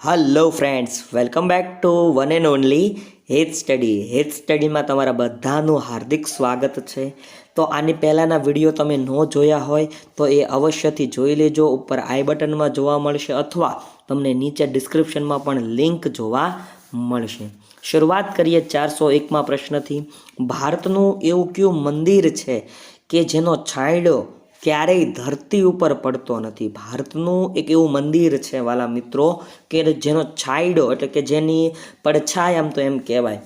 Hello friends welcome back to one and only Het study Het સ્ટડીમાં તમારા બધાનું હાર્દિક સ્વાગત છે. તો આની પહેલાંના વીડિયો તમે ન જોયા હોય તો એ અવશ્યથી જોઈ લેજો. ઉપર આઈ બટનમાં જોવા મળશે અથવા તમને નીચે ડિસ્ક્રિપ્શનમાં પણ લિંક જોવા મળશે. શરૂઆત કરીએ ચારસો એકમાં પ્રશ્નથી. ભારતનું એવું કયું મંદિર છે? કે જેનો છાંયડો ક્યારેય ધરતી ઉપર પડતો નથી. ભારતનું એક એવું મંદિર છે વાલા મિત્રો, કે જેનો છાંયડો એટલે કે જેની પડછાય આમ તો એમ કહેવાય.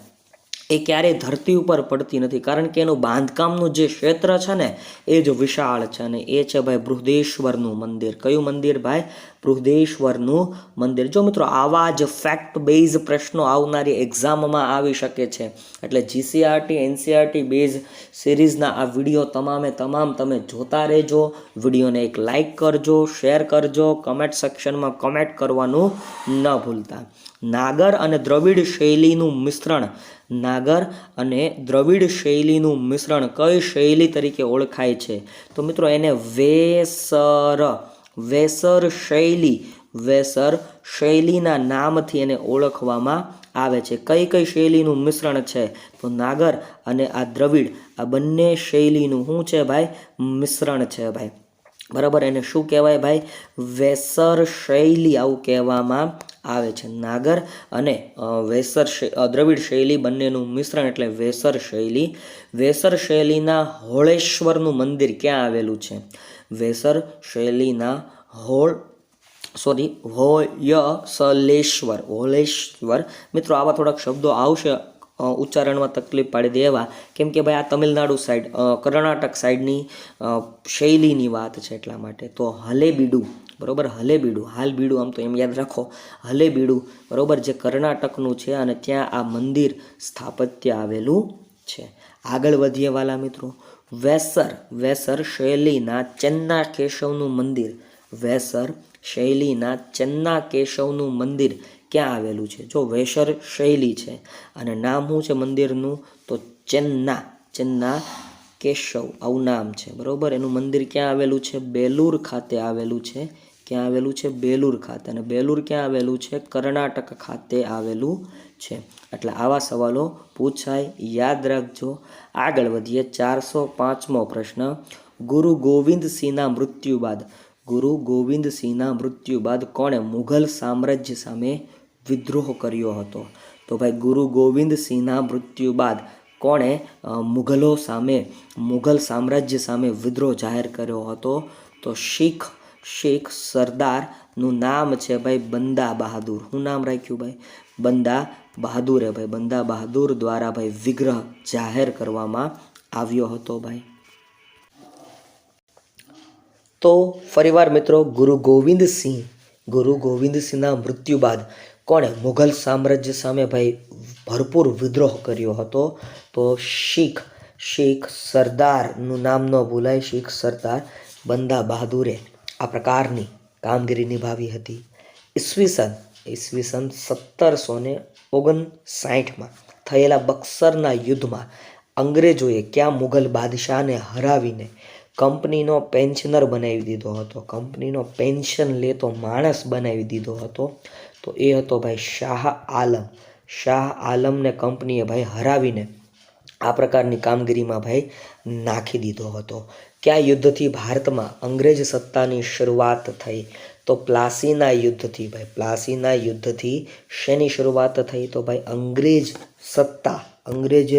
એ ક્યારેય ધરતી ઉપર પડતી નથી. કારણ કે એનું બાંધકામનું જે ક્ષેત્ર છે ને, એ જ વિશાળ છે અને એ છે ભાઈ બૃહદેશ્વરનું મંદિર. કયું મંદિર ભાઈ? બૃહદેશ્વરનું મંદિર. જો મિત્રો, આવા જ ફેક્ટ બેઝ પ્રશ્નો આવનારી એક્ઝામમાં આવી શકે છે. એટલે જીસીઆરટી એનસીઆરટી બેઝ સિરીઝના આ વીડિયો તમામે તમામ તમે જોતા રહેજો. વિડીયોને એક લાઈક કરજો શેર કરજો કમેન્ટ સેક્શનમાં કમેન્ટ કરવાનું ન ભૂલતા. નાગર અને દ્રવિડ શૈલીનું મિશ્રણ. નાગર અને દ્રવિડ શૈલીનું મિશ્રણ કઈ શૈલી તરીકે ઓળખાય છે? તો મિત્રો એને વેસર વેસર શૈલી, વેસર શૈલીના નામથી એને ઓળખવામાં આવે છે. કઈ કઈ શૈલીનું મિશ્રણ છે? તો નાગર અને આ દ્રવિડ, આ બંને શૈલીનું શું છે ભાઈ? મિશ્રણ છે ભાઈ. બરાબર, એને શું કહેવાય ભાઈ? વેસર શૈલી આવું કહેવામાં આવે છે. નાગર અને વેસર દ્રવિડ શૈલી બંનેનું મિશ્રણ એટલે વેસર શૈલી. વેસર શૈલીના હોળેશ્વરનું મંદિર ક્યાં આવેલું છે? વેસર શૈલીના હોળ, સોરી, હોયસલેશ્વર, હોલેશ્વર. મિત્રો, આવા થોડાક શબ્દો આવશે ઉચ્ચારણમાં તકલીફ પાડી દેવા. કેમ કે ભાઈ, આ તમિલનાડુ સાઈડ કર્ણાટક સાઈડની શૈલીની વાત છે એટલા માટે. તો હલેબીડું બરોબર? હાલ બીડું. આમ તો એમ યાદ રાખો. હલે બીડું, બરોબર, જે કર્ણાટકનું છે અને ત્યાં આ મંદિર સ્થાપત્ય આવેલું છે. આગળ વધીએ વાલા મિત્રો. વેસર વેસર શૈલીના ચન્ના કેશવનું મંદિર. વેસર શૈલીના ચન્ના કેશવનું મંદિર ક્યાં આવેલું છે? જો વેસર શૈલી છે અને નામ શું છે મંદિરનું? તો ચન્ના ચન્ના કેશવ, આવું નામ છે. બરાબર? એનું મંદિર ક્યાં આવેલું છે? બેલુર ખાતે આવેલું છે. ક્યાં આવેલું છે? બેલુર ખાતે. અને બેલુર ક્યાં આવેલું છે? કર્ણાટક ખાતે આવેલું છે. એટલે આવા સવાલો પૂછાય. યાદ રાખજો. આગળ વધીએ. ચારસો પાંચમો પ્રશ્ન. ગુરુ ગોવિંદસિંહના મૃત્યુ બાદ. ગુરુ ગોવિંદસિંહના મૃત્યુ બાદ કોણે મુઘલ સામ્રાજ્ય સામે વિદ્રોહ કર્યો હતો? તો ભાઈ, ગુરુ ગોવિંદસિંહના મૃત્યુ બાદ કોણે મુઘલો સામે, મુઘલ સામ્રાજ્ય સામે વિદ્રોહ જાહેર કર્યો હતો? તો શીખ શીખ સરદારનું નામ છે ભાઈ બંદા બહાદુર. શું નામ રાખ્યું ભાઈ? બંદા બહાદુરે ભાઈ. બંદા બહાદુર દ્વારા ભાઈ વિગ્રહ જાહેર કરવામાં આવ્યો હતો ભાઈ. તો ફરીવાર મિત્રો ગુરુ ગોવિંદસિંહ ગુરુ ગોવિંદસિંહના મૃત્યુ બાદ કોણે મુઘલ સામ્રાજ્ય સામે ભાઈ ભરપૂર વિદ્રોહ કર્યો હતો? તો શીખ શીખ સરદારનું નામ ન ભૂલાય. શીખ સરદાર બંદા બહાદુરે આ પ્રકારની કામગીરી નિભાવી હતી. ઈસવીસન ઈસવીસન સત્તરસો ને ઓગણસાઠમાં થયેલા બક્સરના યુદ્ધમાં અંગ્રેજોએ ક્યાં મુઘલ બાદશાહને હરાવીને કંપનીનો પેન્શનર બનાવી દીધો હતો? કંપનીનો પેન્શન લેતો માણસ બનાવી દીધો હતો? તો એ હતો ભાઈ શાહ આલમ. શાહ આલમને કંપનીએ ભાઈ હરાવીને આ પ્રકારની કામગીરીમાં ભાઈ નાખી દીધો હતો. કયા યુદ્ધથી ભારતમાં અંગ્રેજ સત્તાની શરૂઆત થઈ? તો પ્લાસીના યુદ્ધથી ભાઈ, પ્લાસીના યુદ્ધથી શેની શરૂઆત થઈ? તો ભાઈ, અંગ્રેજ સત્તા, અંગ્રેજ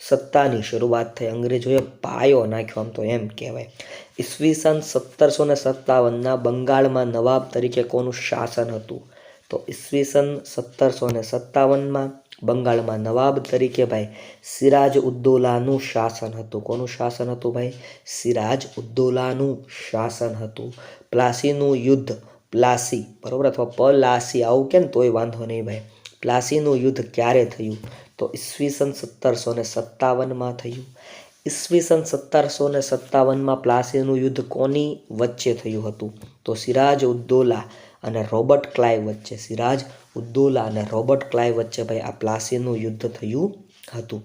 સત્તાની શરૂઆત થઈ. અંગ્રેજોએ પાયો નાખ્યો આમ તો એમ કહેવાય. ઈસવીસન સત્તરસો ને સત્તાવનના બંગાળમાં નવાબ તરીકે કોનું શાસન હતું? તો ઈસવીસન સત્તરસો ને સત્તાવનમાં બંગાળમાં નવાબ તરીકે ભાઈ સિરાજ ઉદ્દોલાનું શાસન હતું. કોનું શાસન હતું ભાઈ? સિરાજ ઉદ્દોલાનું શાસન હતું. પ્લાસીનું યુદ્ધ, પ્લાસી, બરોબર? અથવા પલાસી, આવું કે ને તોય વાંધો નહીં ભાઈ. પ્લાસીનું યુદ્ધ ક્યારે થયું? તો ઈસવીસન સત્તરસો ને સત્તાવનમાં થયું. ઈસવીસન સત્તરસો ને સત્તાવનમાં પ્લાસીનું યુદ્ધ કોની વચ્ચે થયું હતું? તો સિરાજ ઉદ્દૌલા અને રોબર્ટ ક્લાય વચ્ચે સિરાજ, ઉદ્દૌલા અને રોબર્ટ ક્લાય વચ્ચે ભાઈ આ પ્લાસીનું યુદ્ધ થયું હતું.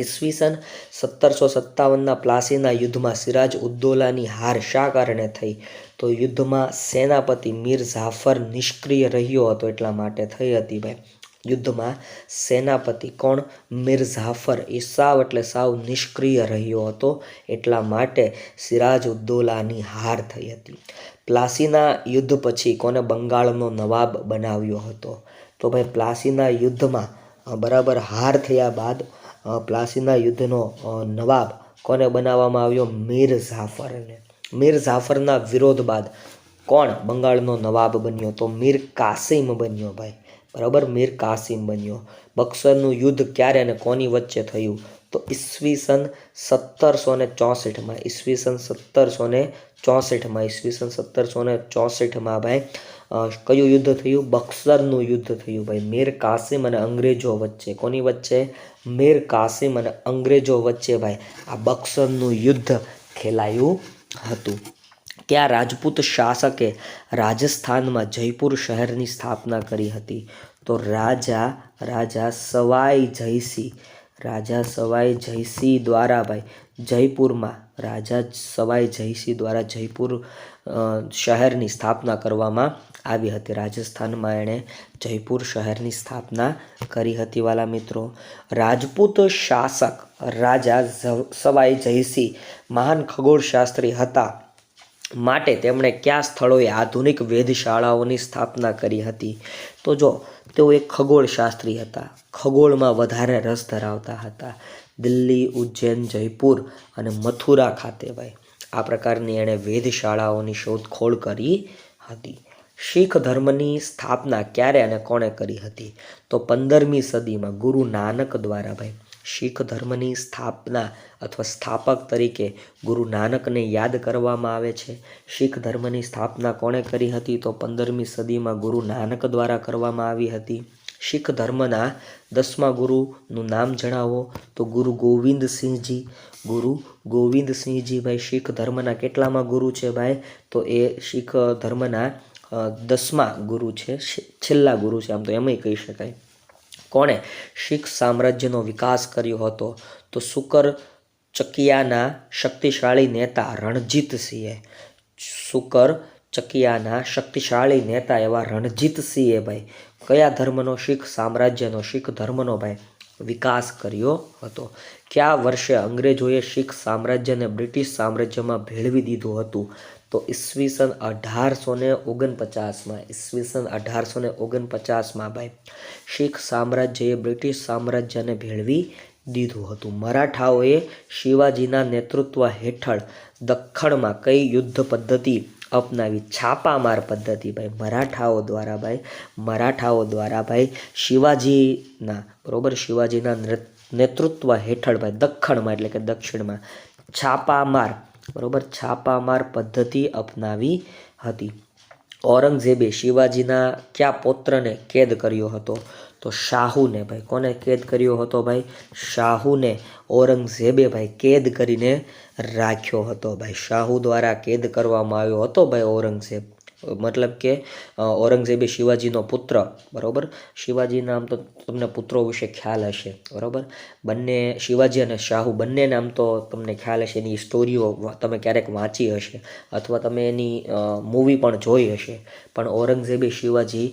ઈસવીસન સત્તરસો સત્તાવનના પ્લાસીના યુદ્ધમાં સિરાજ ઉદ્દૌલાની હાર શા કારણે થઈ? તો યુદ્ધમાં સેનાપતિ મીર જાફર નિષ્ક્રિય રહ્યો હતો એટલા માટે થઈ હતી ભાઈ. યુદ્ધમાં સેનાપતિ કોણ? મીર જાફર એ સાવ એટલે સાવ નિષ્ક્રિય રહ્યો હતો. એટલા માટે સિરાજ ઉદ્દૌલાની હાર થઈ હતી. પ્લાસીના યુદ્ધ પછી કોને બંગાળનો નવાબ બનાવ્યો હતો? તો ભાઈ, પ્લાસીના યુદ્ધમાં બરાબર હાર થયા બાદ પ્લાસીના યુદ્ધનો નવાબ કોને બનાવવામાં આવ્યો? મીર જાફરને મીર જાફરના વિરોધ બાદ કોણ બંગાળનો નવાબ બન્યો? તો મીર કાસિમ બન્યો ભાઈ. બરાબર? મીર કાસિમ બન્યો. બક્સરનું યુદ્ધ ક્યારે અને કોની વચ્ચે થયું? તો ઈસવીસન સત્તરસો ને ચોસઠમાં. ઈસવીસન સત્તરસો ને ચોસઠમાં. ઈસવીસન સત્તરસો ને ચોસઠમાં ભાઈ કયું યુદ્ધ થયું? બક્સરનું યુદ્ધ થયું ભાઈ, મીર કાસિમ અને અંગ્રેજો વચ્ચે. કોની વચ્ચે? મીર કાસિમ અને અંગ્રેજો વચ્ચે ભાઈ. આ બક્સરનું યુદ્ધ ખેલાયું હતું. કયા રાજપૂત શાસકે રાજસ્થાનમાં જયપુર શહેરની સ્થાપના કરી હતી? તો રાજા રાજા સવાઈ જયસિંહ રાજા સવાઈ જયસિંહ દ્વારા ભાઈ, જયપુરમાં રાજા સવાઈ જયસિંહ દ્વારા જયપુર શહેરની સ્થાપના કરવામાં આવી હતી. રાજસ્થાનમાં એણે જયપુર શહેરની સ્થાપના કરી હતી. વાલા મિત્રો, રાજપૂત શાસક રાજા સવાઈ જયસિંહ મહાન ખગોળશાસ્ત્રી હતા. માટે તેમણે કયા સ્થળોએ આધુનિક વેધશાળાઓની સ્થાપના કરી હતી? તો જો, તેઓ એક ખગોળશાસ્ત્રી હતા. ખગોળમાં વધારે રસ ધરાવતા હતા. દિલ્હી, ઉજ્જૈન, જયપુર અને મથુરા ખાતે ભાઈ. આ પ્રકારની એણે વેધશાળાઓની શોધખોળ કરી હતી. શીખ ધર્મની સ્થાપના ક્યારે અને કોણે કરી હતી? તો પંદરમી સદીમાં ગુરુ નાનક દ્વારા ભાઈ. શીખ ધર્મની સ્થાપના અથવા સ્થાપક તરીકે ગુરુ નાનકને યાદ કરવામાં આવે છે. શીખ ધર્મની સ્થાપના કોણે કરી હતી તો પંદરમી સદીમાં ગુરુ નાનક દ્વારા કરવામાં આવી હતી. શીખ ધર્મના દસમા ગુરુનું નામ જણાવો. તો ગુરુ ગોવિંદસિંહજી ગુરુ ગોવિંદસિંહજી ભાઈ શીખ ધર્મના કેટલામાં ગુરુ છે ભાઈ? તો એ શીખ ધર્મના દસમા ગુરુ છે. છેલ્લા ગુરુ છે, આમ તો એમય કહી શકાય. કોણે શીખ સામ્રાજ્યનો વિકાસ કર્યો હતો? તો શુકર ચકિયાના શક્તિશાળી નેતા રણજીતસિંહે શુકર ચકિયાના શક્તિશાળી નેતા એવા રણજીતસિંહે ભાઈ. કયા ધર્મનો શીખ? સામ્રાજ્યનો શીખ ધર્મનો ભાઈ. વિકાસ કર્યો હતો. કયા વર્ષે અંગ્રેજોએ શીખ સામ્રાજ્યને બ્રિટિશ સામ્રાજ્યમાં ભેળવી દીધું હતું? તો ઈસવીસન અઢારસો ને ઓગણપચાસમાં, ઈસવીસન અઢારસો ને ઓગણપચાસમાં ભાઈ, શીખ સામ્રાજ્યએ બ્રિટિશ સામ્રાજ્યને ભેળવી દીધું હતું. મરાઠાઓએ શિવાજીના નેતૃત્વ હેઠળ દખ્ખણમાં કઈ યુદ્ધ પદ્ધતિ અપનાવી? છાપામાર પદ્ધતિ ભાઈ, મરાઠાઓ દ્વારા ભાઈ, મરાઠાઓ દ્વારા ભાઈ, શિવાજીના, બરોબર, શિવાજીના નેતૃત્વ હેઠળ ભાઈ, દખ્ખણમાં એટલે કે દક્ષિણમાં. છાપામાર બરોબર, છાપામાર પદ્ધતિ અપનાવી હતી. ઔરંગઝેબે શિવાજીના કયા પૌત્રને કેદ કર્યો હતો? તો શાહુને ભાઈ. કોને કેદ કર્યો હતો ભાઈ? શાહુને. ઔરંગઝેબે ભાઈ કેદ કરીને રાખ્યો હતો ભાઈ. શાહુ દ્વારા કેદ કરવામાં આવ્યો હતો ભાઈ ઔરંગઝેબ. મતલબ કે ઔરંગઝેબે શિવાજીનો પુત્ર, બરાબર? શિવાજીના આમ તો તમને પુત્રો વિશે ખ્યાલ હશે, બરાબર? બંને શિવાજી અને શાહુ બંનેને આમ તો તમને ખ્યાલ હશે, એની સ્ટોરીઓ તમે ક્યારેક વાંચી હશે અથવા તમે એની મૂવી પણ જોઈ હશે. પણ ઔરંગઝેબે શિવાજી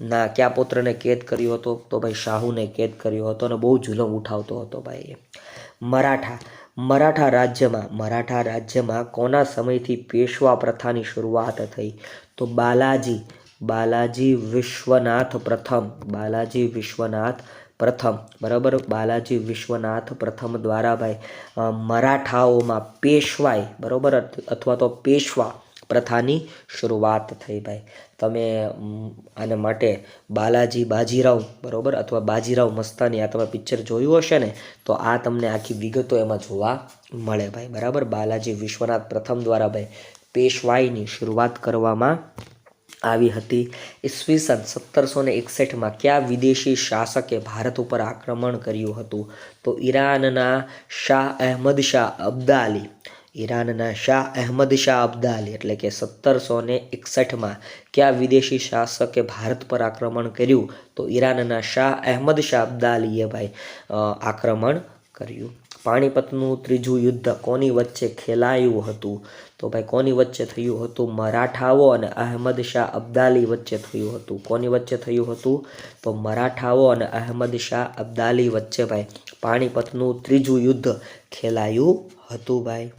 ના કયા પુત્રને કેદ કર્યો હતો, તો ભાઈ શાહુને કેદ કર્યો હતો અને બહુ જુલમ ઉઠાવતો હતો ભાઈ મરાઠા. મરાઠા રાજ્યમાં મરાઠા રાજ્યમાં કોના સમયથી પેશવા પ્રથાની શરૂઆત થઈ? તો બાલાજી બાલાજી વિશ્વનાથ પ્રથમ, બાલાજી વિશ્વનાથ પ્રથમ, બરાબર? બાલાજી વિશ્વનાથ પ્રથમ દ્વારા ભાઈ મરાઠાઓમાં પેશવાઈ, બરાબર? અથવા તો પેશવા પ્રથાની શરૂઆત થઈ ભાઈ. તમે આને માટે બાલાજી બાજીરાવ, બરાબર? અથવા બાજીરાવ મસ્તાની આ તમે પિક્ચર જોયું હશે ને, તો આ તમને આખી વિગતો એમાં જોવા મળે ભાઈ. બરાબર? બાલાજી વિશ્વનાથ પ્રથમ દ્વારા ભાઈ પેશવાઈની શરૂઆત કરવામાં આવી હતી. ઈસવીસન સત્તરસો ને એકસઠમાં કયા વિદેશી શાસકે ભારત ઉપર આક્રમણ કર્યું હતું? તો ઈરાનના શાહ અહેમદ શાહ અબ્દાલી. ઈરાનના શાહ અહેમદ શાહ અબ્દાલી એટલે કે સત્તરસો ને એકસઠમાં કયા વિદેશી શાસકે ભારત પર આક્રમણ કર્યું? તો ઈરાનના શાહ અહેમદ શાહ અબ્દાલીએ ભાઈ આક્રમણ કર્યું. પાણીપતનું ત્રીજું યુદ્ધ કોની વચ્ચે ખેલાયું હતું? તો ભાઈ, કોની વચ્ચે થયું હતું મરાઠાઓ અને અહેમદ શાહ અબ્દાલી વચ્ચે થયું હતું? કોની વચ્ચે થયું હતું? તો મરાઠાઓ અને અહેમદ શાહ અબ્દાલી વચ્ચે ભાઈ, પાણીપતનું ત્રીજું યુદ્ધ ખેલાયું હતું ભાઈ.